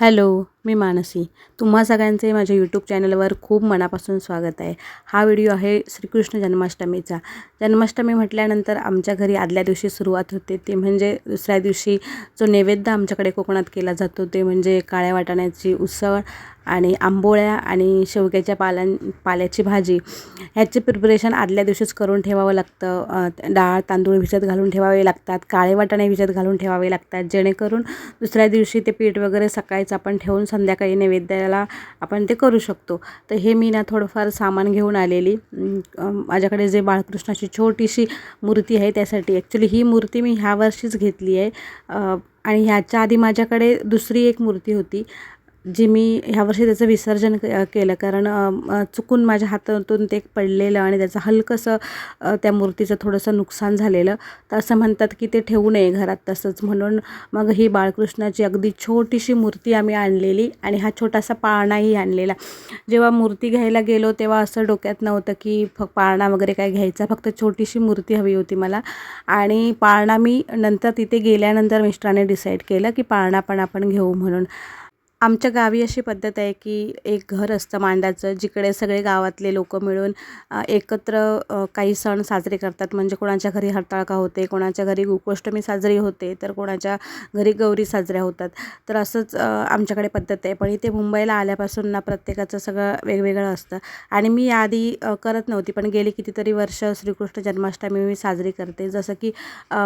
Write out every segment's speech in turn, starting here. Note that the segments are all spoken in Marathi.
हॅलो मी मानसी. तुम्हा सगळ्यांचे माझ्या यूट्यूब चॅनलवर खूप मनापासून स्वागत आहे. हा व्हिडिओ आहे श्रीकृष्ण जन्माष्टमीचा. जन्माष्टमी म्हटल्यानंतर आमच्या घरी आदल्या दिवशी सुरुवात होते. ते म्हणजे दुसऱ्या दिवशी जो नैवेद्य आमच्याकडे कोकणात केला जातो ते म्हणजे काळ्या वाटाण्याची उसळ आणि आंबोळ्या आणि शेवग्याच्या पाल्यां पाल्याची भाजी. ह्याचे प्रिपरेशन आदल्या दिवशीच करून ठेवावं लागतं. डाळ तांदूळ भिजत घालून ठेवावे लागतात. काळे वाटाणे भिजत घालून ठेवावे लागतात. जेणेकरून दुसऱ्या दिवशी ते पीठ वगैरे सकाळीच आपण ठेवून संध्याकाळी नैवेद्याला आपण ते करू शकतो. तर हे मी ना थोडंफार सामान घेऊन आलेली. माझ्याकडे जे बाळकृष्णाची छोटीशी मूर्ती आहे त्यासाठी ॲक्च्युली ही मूर्ती मी ह्या वर्षीच घेतली आहे. आणि ह्याच्या आधी माझ्याकडे दुसरी एक मूर्ती होती. जी मी ह्यावर्षी त्याचं विसर्जन क केलं. कारण चुकून माझ्या हातातून ते पडलेलं आणि त्याचं हलकंसं त्या मूर्तीचं थोडंसं नुकसान झालेलं. तर असं म्हणतात की ते ठेवू नये घरात तसंच. म्हणून मग ही बाळकृष्णाची अगदी छोटीशी मूर्ती आम्ही आणलेली आणि हा छोटासा पाळणाही आणलेला. जेव्हा मूर्ती घ्यायला गेलो तेव्हा असं डोक्यात नव्हतं की फ पाळणा वगैरे काय घ्यायचा. फक्त छोटीशी मूर्ती हवी होती मला. आणि पाळणा मी नंतर तिथे गेल्यानंतर मिस्टराने डिसाईड केलं की पाळणा पण आपण घेऊ म्हणून. आमच्या गावी अशी पद्धत आहे की एक घर असतं मांडाचं जिकडे सगळे गावातले लोक मिळून एकत्र काही सण साजरे करतात. म्हणजे कोणाच्या घरी हरताळका होते कोणाच्या घरी गोकुष्टमी साजरी होते तर कोणाच्या घरी गौरी साजऱ्या होतात. तर असंच आमच्याकडे पद्धत आहे. पण इथे मुंबईला आल्यापासून ना प्रत्येकाचं सगळं वेगवेगळं असतं. आणि मी याआधी करत नव्हती. पण गेली कितीतरी वर्ष श्रीकृष्ण जन्माष्टमी मी साजरी करते. जसं की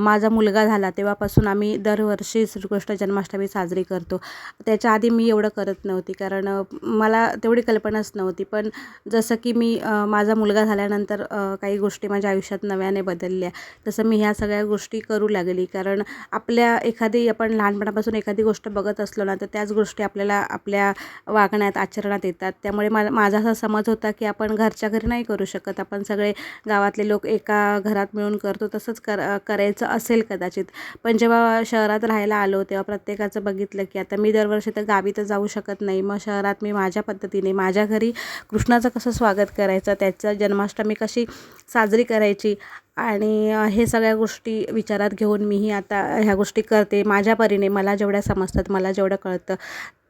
माझा मुलगा झाला तेव्हापासून आम्ही दरवर्षी श्रीकृष्ण जन्माष्टमी साजरी करतो. त्याच्या आधी मी मी एवढं करत नव्हती. कारण मला तेवढी कल्पनाच नव्हती. पण जसं की मी माझा मुलगा झाल्यानंतर काही गोष्टी माझ्या आयुष्यात नव्याने बदलल्या. तसं मी ह्या सगळ्या गोष्टी करू लागली. कारण आपल्या एखादी आपण लहानपणापासून एखादी गोष्ट बघत असलो ना तर त्याच गोष्टी आपल्याला आपल्या वागण्यात आचरणात येतात. त्यामुळे मा माझा असा समज होता की आपण घरच्या घरी नाही करू शकत. आपण सगळे गावातले लोक एका घरात मिळून करतो तसंच कर करायचं असेल कदाचित. पण जेव्हा शहरात राहायला आलो तेव्हा प्रत्येकाचं बघितलं की आता मी दरवर्षी तर गावी तर जाऊ शकत नाही. मग शहरात मी माझ्या पद्धतीने माझ्या घरी कृष्णाचं कसं स्वागत करायचं त्याचं जन्माष्टमी कशी साजरी करायची आणि हे सगळ्या गोष्टी विचारात घेऊन मीही आता ह्या गोष्टी करते. माझ्या परीने मला जेवढ्या समजतात मला जेवढं कळतं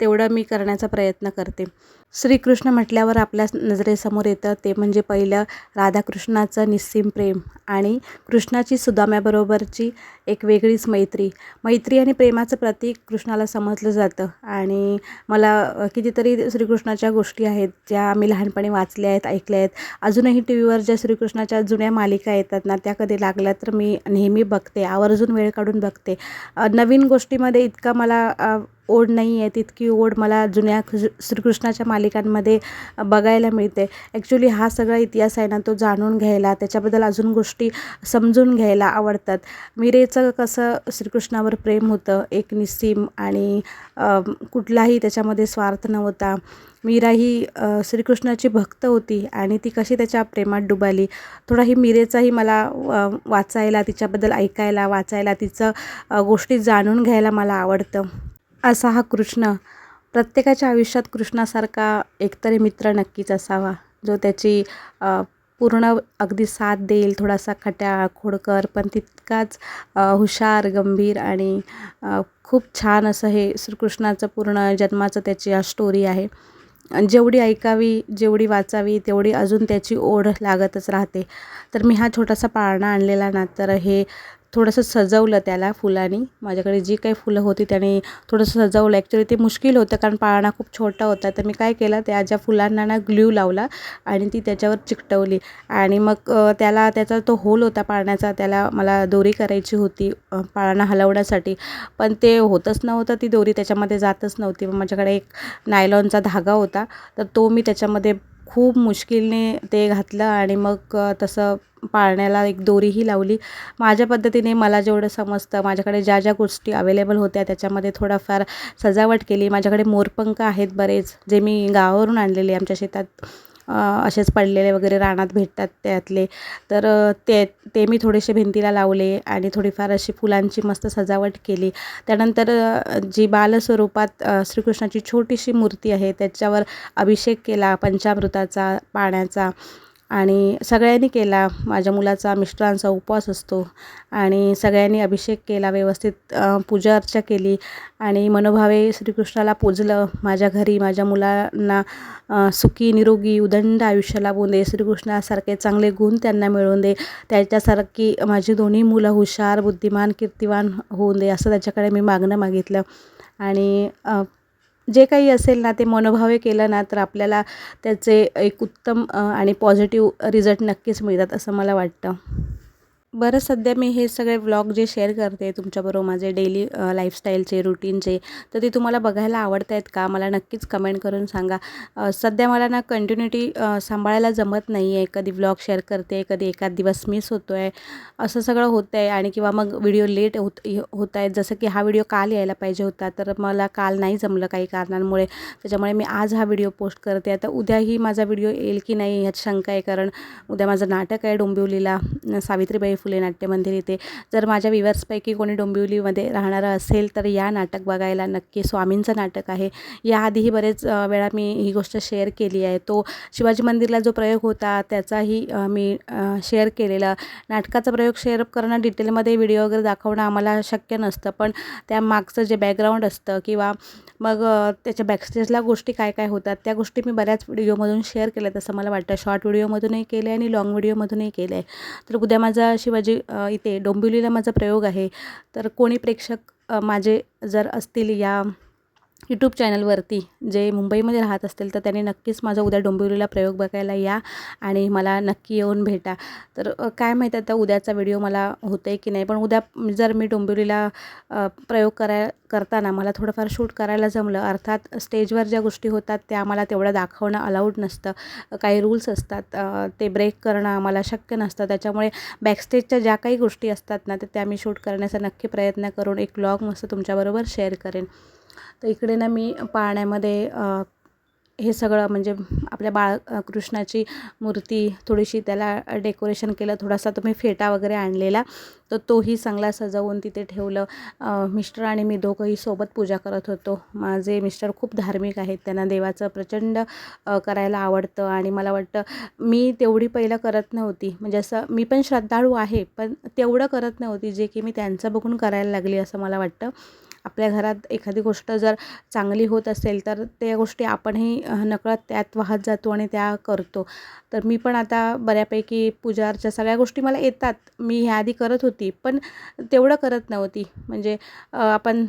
तेवढं मी करण्याचा प्रयत्न करते. श्रीकृष्ण म्हटल्यावर आपल्या नजरेसमोर येतं ते म्हणजे पहिलं राधाकृष्णाचं निस्सीम प्रेम आणि कृष्णाची सुदाम्याबरोबरची एक वेगळीच मैत्री. मैत्री आणि प्रेमाचं प्रतीक कृष्णाला समजलं जातं आणि मला कितीतरी श्रीकृष्णाच्या गोष्टी आहेत ज्या आम्ही लहानपणी वाचल्या आहेत ऐकल्या आहेत. अजूनही टी व्हीवर ज्या श्रीकृष्णाच्या जुन्या मालिका येतात ना त्या कधी लागल्या तर मी नेहमी बघते आवर्जून वेळ काढून बघते. नवीन गोष्टीमध्ये इतका मला ओढ नाही आहे तितकी ओढ मला जुन्या श्रीकृष्णाच्या मालिकांमध्ये बघायला मिळते. ॲक्च्युली हा सगळा इतिहास आहे ना तो जाणून घ्यायला त्याच्याबद्दल अजून गोष्टी समजून घ्यायला आवडतात. मिरेचं कसं श्रीकृष्णावर प्रेम होतं एक निस्सीम आणि कुठलाही त्याच्यामध्ये स्वार्थ नव्हता. मीरा ही श्रीकृष्णाची भक्त होती आणि ती कशी त्याच्या प्रेमात डुबाली. थोडा ही मीरेचाही मला वाचायला तिच्याबद्दल ऐकायला वाचायला तिचं गोष्टी जाणून घ्यायला मला आवडतं. असा हा कृष्ण. प्रत्येकाच्या आयुष्यात कृष्णासारखा एकतरी मित्र नक्कीच असावा जो त्याची पूर्ण अगदी साथ देईल थोडासा खट्या खोडकर पण तितकाच हुशार गंभीर आणि खूप छान असं हे श्रीकृष्णाचं पूर्ण जन्माचं त्याची स्टोरी आहे. जेवढी ऐकावी जेवढी वाचावी तेवढी अजून त्याची ओढ लागतच राहते. तर मी हा छोटासा पाळणा आणलेला ना तर हे थोडंसं सजवलं त्याला फुलांनी. माझ्याकडे जी काही फुलं होती त्याने थोडंसं सजवलं. ॲक्च्युली ते मुश्किल होतं कारण पाळणा खूप छोटा होता. तर मी काय केलं त्या ज्या फुलांना ना ग्ल्यू लावला आणि ती त्याच्यावर चिकटवली. आणि मग त्याला त्याचा तो होल होता पाळण्याचा त्याला मला दोरी करायची होती पाळणा हलवण्यासाठी. पण ते होतच नव्हतं ती दोरी त्याच्यामध्ये जातच नव्हती. मग माझ्याकडे एक नायलॉनचा धागा होता. तर तो मी त्याच्यामध्ये खूप मुश्किलने ते घातलं आणि मग तसं पाळण्याला एक दोरीही लावली. माझ्या पद्धतीने मला जेवढं समजतं माझ्याकडे ज्या ज्या गोष्टी अवेलेबल होत्या त्याच्यामध्ये थोडाफार सजावट केली. माझ्याकडे मोरपंख आहेत बरेच जे मी गावावरून आणलेले आमच्या शेतात असेच पडलेले वगैरे रानात भेटतात त्यातले. तर ते ते मी थोडेसे भिंतीला लावले आणि थोडीफार अशी फुलांची मस्त सजावट केली. त्यानंतर जी बालस्वरूपात श्रीकृष्णाची छोटीशी मूर्ती आहे त्याच्यावर अभिषेक केला पंचामृताचा पाण्याचा. आणि सगळ्यांनी केला. माझ्या मुलाचा मिस्टरांचा उपवास असतो आणि सगळ्यांनी अभिषेक केला व्यवस्थित पूजा अर्चा केली आणि मनोभावे श्रीकृष्णाला पूजलं. माझ्या घरी माझ्या मुलांना सुखी निरोगी उदंड आयुष्य लाभून दे. श्रीकृष्णासारखे चांगले गुण त्यांना मिळवून दे. त्याच्यासारखी माझी दोन्ही मुलं हुशार बुद्धिमान कीर्तिवान होऊन दे असं त्याच्याकडे मी मागणं मागितलं. आणि जे काही असेल ना ते मनोभावे केलं ना तर आपल्याला त्याचे एक उत्तम आणि पॉझिटिव्ह रिझल्ट नक्कीच मिळतात असं मला वाटतं. बरं सध्या मी हे सगळे व्लॉग जे शेअर करते तुमच्याबरोबर माझे डेली लाईफस्टाईलचे रुटीनचे तर ते तुम्हाला बघायला आवडत आहेत का? मला नक्कीच कमेंट करून सांगा. सध्या मला ना कंटिन्युटी सांभाळायला जमत नाही आहे कधी व्लॉग शेअर करते कधी एखाद दिवस मिस होतो आहे असं सगळं होतं आहे आणि किंवा मग व्हिडिओ लेट होत होत आहेत जसं की हा व्हिडिओ काल यायला पाहिजे होता तर मला काल नाही जमलं काही कारणांमुळे. त्याच्यामुळे मी आज हा व्हिडिओ पोस्ट करते. आता उद्याही माझा व्हिडिओ येईल की नाही ह्यात शंका आहे. कारण उद्या माझं नाटक आहे डोंबिवलीला. सावित्रीबाई फुले नाट्यमंदिर इथे. जर माझ्या विवर्सपैकी कोणी डोंबिवलीमध्ये राहणारं असेल तर या नाटक बघायला नक्की स्वामींचं नाटक आहे. याआधीही बरेच वेळा मी ही गोष्ट शेअर केली आहे. तो शिवाजी मंदिरला जो प्रयोग होता त्याचाही मी शेअर केलेला. नाटकाचा प्रयोग शेअर करणं डिटेलमध्ये व्हिडिओ वगैरे दाखवणं आम्हाला शक्य नसतं. पण त्या मागचं जे बॅकग्राऊंड असतं किंवा मग त्याच्या बॅकस्टेजला गोष्टी काय काय होतात त्या गोष्टी मी बऱ्याच व्हिडिओमधून शेअर केल्या तसं मला वाटतं शॉर्ट व्हिडिओमधूनही केले आणि लाँग व्हिडिओमधूनही केलं आहे तर उद्या माझा शिव माझी इथे डोंबिवलीला माझा प्रयोग आहे. तर कोणी प्रेक्षक माझे जर असतील या यूट्यूब चॅनलवरती जे मुंबईमध्ये राहत असतील तर त्यांनी नक्कीच माझा उद्या डोंबिवलीला प्रयोग बघायला या आणि मला नक्की येऊन भेटा. तर काय माहीत आता उद्याचा व्हिडिओ मला होतं आहे की नाही पण उद्या जर मी डोंबिवलीला प्रयोग कराय करताना मला थोडंफार शूट करायला जमलं अर्थात स्टेजवर ज्या गोष्टी होतात त्या आम्हाला तेवढं दाखवणं अलाउड नसतं. काही रूल्स असतात ते ब्रेक करणं आम्हाला शक्य नसतं. त्याच्यामुळे बॅकस्टेजच्या ज्या काही गोष्टी असतात ना तर त्या मी शूट करण्याचा नक्की प्रयत्न करून एक ब्लॉग मस्त तुमच्याबरोबर शेअर करेन. तर इकडे ना मी पाळण्यामध्ये हे सगळं म्हणजे आपल्या बाळ कृष्णाची मूर्ती थोडीशी त्याला डेकोरेशन केलं थोडासा तुम्ही फेटा वगैरे आणलेला. तर तोही चांगला सजवून तिथे ठेवलं. मिस्टर आणि मी दोघंही सोबत पूजा करत होतो. माझे मिस्टर खूप धार्मिक आहेत त्यांना देवाचं प्रचंड करायला आवडतं आणि मला वाटतं मी तेवढी पहिलं करत नव्हती. म्हणजे असं मी पण श्रद्धाळू आहे पण तेवढं करत नव्हती जे की मी त्यांचं बघून करायला लागली असं मला वाटतं. आपल्या घरात एखादी गोष्ट जर चांगली होत असेल तर त्या गोष्टी आपणही नकळत त्यात वाहत जातो आणि त्या करतो. तर मी पण आता बऱ्यापैकी पूजा अर्चा सगळ्या गोष्टी मला येतात. मी ह्या आधी करत होती पण तेवढं करत नव्हती. म्हणजे आपण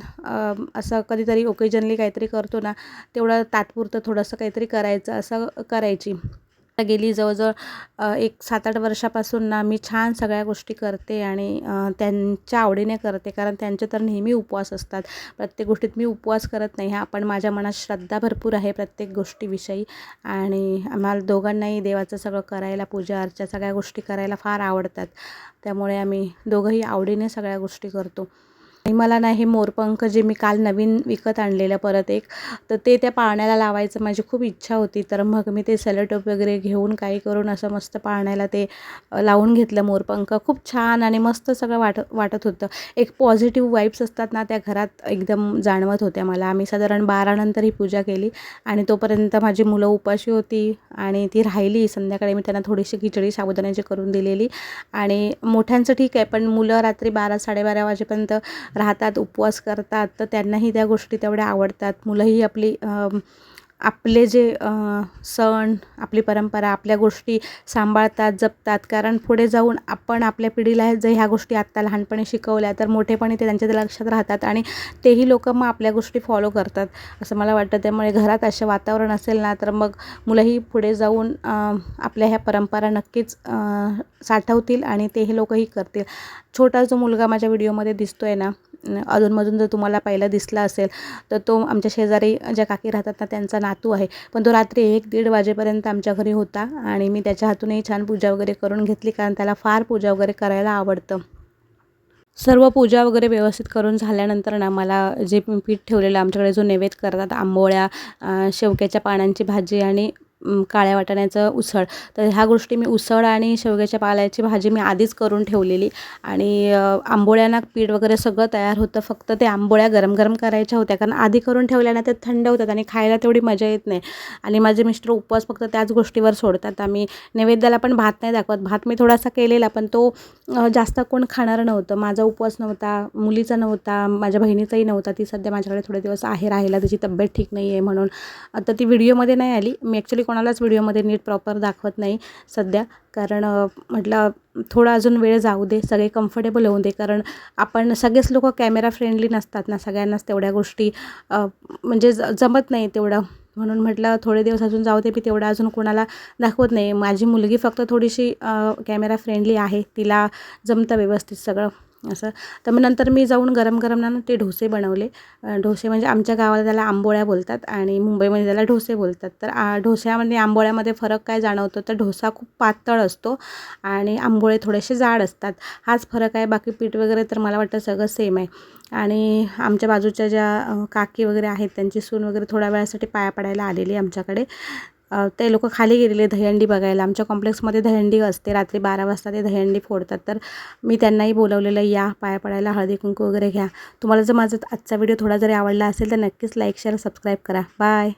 असं कधीतरी ओकेजनली काहीतरी करतो ना तेवढं तात्पुरतं थोडंसं काहीतरी करायचं असं करायची. गेली. जवळजवळ एक सात आठ वर्षापासून ना मी छान सगळ्या गोष्टी करते आणि त्यांच्या आवडीने करते. कारण त्यांचे तर नेहमी उपवास असतात. प्रत्येक गोष्टीत मी उपवास करत नाही. हा पण माझ्या मनात श्रद्धा भरपूर आहे प्रत्येक गोष्टीविषयी. आणि आम्हाला दोघांनाही देवाचं सगळं करायला पूजा अर्चा सगळ्या गोष्टी करायला फार आवडतात. त्यामुळे आम्ही दोघंही आवडीने सगळ्या गोष्टी करतो. आणि मला ना हे मोरपंख जे मी काल नवीन विकत आणलेलं परत एक तर ते त्या पाळण्याला लावायचं माझी खूप इच्छा होती. तर मग मी ते सेलोटोप वगैरे घेऊन काही करून असं मस्त पाळण्याला ते लावून घेतलं मोरपंख खूप छान आणि मस्त सगळं वाट वाटत होतं. एक पॉझिटिव्ह वाईब्स असतात ना त्या घरात एकदम जाणवत होत्या मला. आम्ही साधारण बारानंतर ही पूजा केली आणि तोपर्यंत माझी मुलं उपाशी होती आणि ती राहिली. संध्याकाळी मी त्यांना थोडीशी खिचडी साबुदाण्याची करून दिलेली आणि मोठ्यांचं ठीक आहे पण मुलं रात्री बारा साडेबारा वाजेपर्यंत राहतात उपवास करतात तर त्यांनाही त्या गोष्टी तेवढ्या आवडतात. मुलंही आपली आपले जे सण आपली परंपरा आपल्या गोष्टी सांभाळतात जपतात. कारण पुढे जाऊन आपण आपल्या पिढीला जर ह्या गोष्टी आत्ता लहानपणी शिकवल्या तर मोठेपणी ते त्यांच्या लक्षात राहतात आणि तेही लोक मग आपल्या गोष्टी फॉलो करतात. असं मला वाटतं. त्यामुळे घरात असं वातावरण असेल ना तर मग मुलंही पुढे जाऊन आपल्या ह्या परंपरा नक्कीच साठवतील आणि तेही लोकही करतील. छोटा जो मुलगा माझ्या व्हिडिओमध्ये दिसतो आहे ना अधूनमधून जर तुम्हाला पहिला दिसला असेल तर तो आमच्या शेजारी ज्या काकी राहतात ना त्यांचा नातू आहे. पण तो रात्री एक दीड वाजेपर्यंत आमच्या घरी होता आणि मी त्याच्या हातूनही छान पूजा वगैरे करून घेतली कारण त्याला फार पूजा वगैरे करायला आवडतं. सर्व पूजा वगैरे व्यवस्थित करून झाल्यानंतर ना मला जे पीठ ठेवलेलं आमच्याकडे जो नैवेद्य करतात आंबोळ्या शेवक्याच्या पानांची भाजी आणि काळ्या वाटाण्याचं उसळ. तर ह्या गोष्टी मी उसळ आणि शेवग्याच्या पाल्याची भाजी मी आधीच करून ठेवलेली. आणि आंबोळ्यांना पीठ वगैरे सगळं तयार होतं. फक्त ते आंबोळ्या गरम गरम करायच्या होत्या. कारण आधी करून ठेवल्यानं ते थंड होतात आणि खायला तेवढी मजा येत नाही. आणि माझे मिस्टर उपवास फक्त त्याच गोष्टीवर सोडतात. आम्ही नैवेद्याला पण भात नाही दाखवत. भात मी थोडासा केलेला पण तो जास्त कोण खाणार नव्हतं. माझा उपवास नव्हता मुलीचा नव्हता माझ्या बहिणीचाही नव्हता. ती सध्या माझ्याकडे थोडे दिवस आहे राहिला तिची तब्येत ठीक नाही आहे म्हणून. आता ती व्हिडिओमध्ये नाही आली. मी ॲक्च्युली कोणालाच व्हिडिओमध्ये नीट प्रॉपर दाखवत नाही सध्या. कारण म्हटलं थोडा अजून वेळ जाऊ दे सगळे कम्फर्टेबल होऊ दे. कारण आपण सगळेच लोक कॅमेरा फ्रेंडली नसतात ना सगळ्यांनाच तेवढ्या गोष्टी म्हणजे ज जमत नाही तेवढं. म्हणून म्हटलं थोडे दिवस अजून जाऊ दे मी तेवढं अजून कोणाला दाखवत नाही. माझी मुलगी फक्त थोडीशी कॅमेरा फ्रेंडली आहे तिला जमतं व्यवस्थित सगळं. असं. तर मग नंतर मी जाऊन गरम गरम ना ते डोसे बनवले. डोसे म्हणजे आमच्या गावाला त्याला आंबोळ्या बोलतात आणि मुंबईमध्ये त्याला डोसे बोलतात. तर आ डोस्यामध्ये आंबोळ्यामध्ये फरक काय जाणवतो? तर डोसा खूप पातळ असतो आणि आंबोळे थोडेसे जाड असतात. हाच फरक आहे. बाकी पीठ वगैरे तर मला वाटतं सगळं सेम आहे. आणि आमच्या बाजूच्या ज्या काकी वगैरे आहेत त्यांची सून वगैरे थोड्या वेळासाठी पाया पडायला आलेली आमच्याकडे. ते लोक खाली गेलेले दहीहंडी बघायला. आमच्या कॉम्प्लेक्समध्ये दहीहंडी असते. रात्री बारा वाजता ते दहीहंडी फोडतात. तर मी त्यांनाही बोलवलेलं या पाया पडायला हळदी कुंकू वगैरे घ्या. तुम्हाला जर माझा आजचा व्हिडिओ थोडा जरी आवडला असेल तर नक्कीच लाईक शेअर सबस्क्राईब करा. बाय